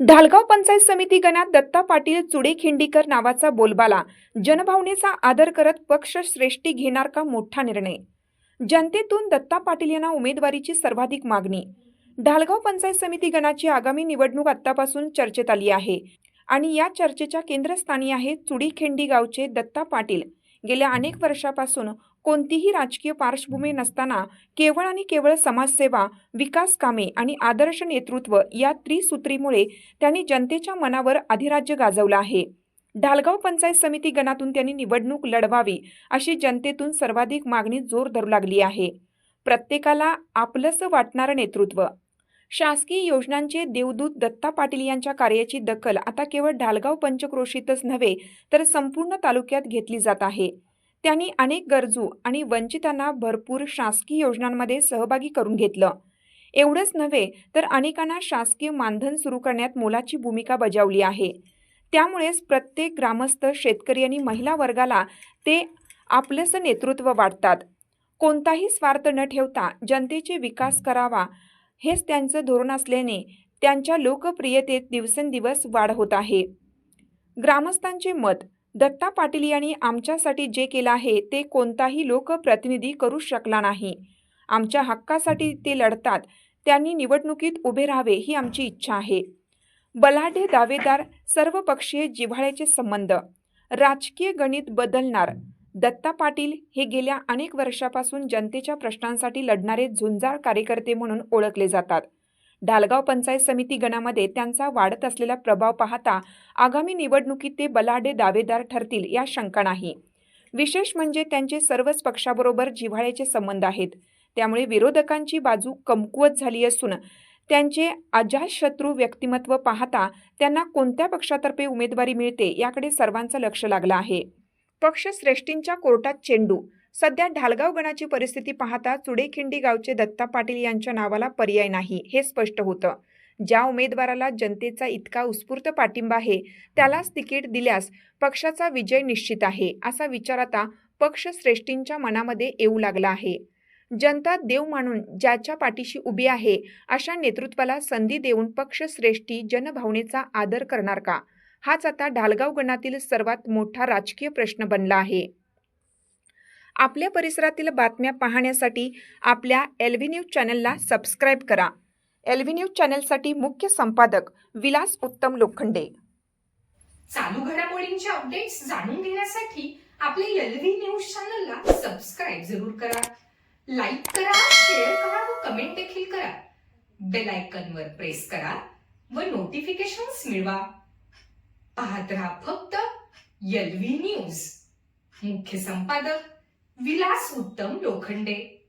ढालगाव पंचायत समिती गणात दत्ता पाटील चुडे खिंडीकर नावाचा बोलबाला. जनभावनेचा आदर करत पक्ष श्रेष्ठी घेणार का मोठा निर्णय? जनतेतून दत्ता पाटील यांना उमेदवारीची सर्वाधिक मागणी. ढालगाव पंचायत समिती गणाची आगामी निवडणूक आत्तापासून चर्चेत आली आहे आणि या चर्चेच्या केंद्रस्थानी आहे चुडीखिंडी गावचे दत्ता पाटील. गेल्या अनेक वर्षापासून कोणतीही राजकीय पार्श्वभूमी नसताना केवळ आणि केवळ समाजसेवा विकास कामे आणि आदर्श नेतृत्व या त्रिसूत्रीमुळे त्यांनी जनतेच्या मनावर अधिराज्य गाजवलं आहे. ढालगाव पंचायत समिती गणातून त्यांनी निवडणूक लढवावी अशी जनतेतून सर्वाधिक मागणी जोर धरू लागली आहे. प्रत्येकाला आपलंसं वाटणारं नेतृत्व. शासकीय योजनांचे देवदूत दत्ता पाटील यांच्या कार्याची दखल आता केवळ ढालगाव पंचक्रोशीतच नव्हे तर संपूर्ण तालुक्यात घेतली जात आहे. त्यांनी अनेक गरजू आणि वंचितांना भरपूर शासकीय योजनांमध्ये सहभागी करून घेतलं. एवढंच नव्हे तर अनेकांना शासकीय मानधन सुरू करण्यात मोलाची भूमिका बजावली आहे. त्यामुळेच प्रत्येक ग्रामस्थ शेतकरी आणि महिला वर्गाला ते आपलंसं नेतृत्व वाटतात कोणताही स्वार्थ न ठेवता जनतेचे विकास करावा हेच त्यांचं धोरण असल्याने त्यांच्या लोकप्रियतेत दिवसेंदिवस वाढ होत आहे. ग्रामस्थांचे मत दत्ता पाटील यांनी आमच्यासाठी जे केलं आहे ते कोणताही लोकप्रतिनिधी करू शकला नाही. आमच्या हक्कासाठी ते लढतात. त्यांनी निवडणुकीत उभे राहावे ही आमची इच्छा आहे. बलाढ्य दावेदार सर्वपक्षीय जिव्हाळ्याचे संबंध. राजकीय गणित बदलणार. दत्ता पाटील हे गेल्या अनेक वर्षापासून जनतेच्या प्रश्नांसाठी लढणारे झुंजार कार्यकर्ते म्हणून ओळखले जातात. ढालगाव पंचायत समिती गणामध्ये त्यांचा वाढत असलेला प्रभाव पाहता आगामी निवडणुकीत ते बलाढे दावेदार ठरतील या शंका नाही. विशेष म्हणजे त्यांचे सर्वच पक्षाबरोबर जिव्हाळ्याचे संबंध आहेत. त्यामुळे विरोधकांची बाजू कमकुवत झाली असून त्यांचे अजातशत्रू व्यक्तिमत्व पाहता त्यांना कोणत्या पक्षातर्फे उमेदवारी मिळते याकडे सर्वांचं लक्ष लागलं आहे. पक्षश्रेष्ठींच्या कोर्टात चेंडू सध्या ढालगाव गणाची परिस्थिती पाहता चुडेखिंडी गावचे दत्ता पाटील यांच्या नावाला पर्याय नाही हे स्पष्ट होतं. ज्या उमेदवाराला जनतेचा इतका उत्स्फूर्त पाठिंबा आहे त्यालाच तिकीट दिल्यास पक्षाचा विजय निश्चित आहे असा विचार आता पक्षश्रेष्ठींच्या मनामध्ये येऊ लागला आहे. जनता देव मानून ज्याच्या पाठीशी उभी आहे अशा नेतृत्वाला संधी देऊन पक्षश्रेष्ठी जनभावनेचा आदर करणार का? हाच आता ढालगाव गणातील सर्वात मोठा राजकीय प्रश्न बनला आहे. आपल्या परिसरातील बातम्या पाहण्यासाठी आपल्या एल व्ही न्यूज चॅनलला सबस्क्राईब करा. एल व्ही न्यूज चॅनलसाठी मुख्य संपादक विलास उत्तम लोखंडे. चालू घडामोडींचे अपडेट्स जाणून घेण्यासाठी आपल्या एलव्ही न्यूज चॅनलला सबस्क्राईब जरूर करा. लाईक करा शेअर करा व कमेंट देखील करा. बेल आयकॉनवर प्रेस करा व नोटिफिकेशन्स मिळवा. पाहत राहा फक्त एलव्ही न्यूज. मुख्य संपादक विलास उत्तम लोखंडे.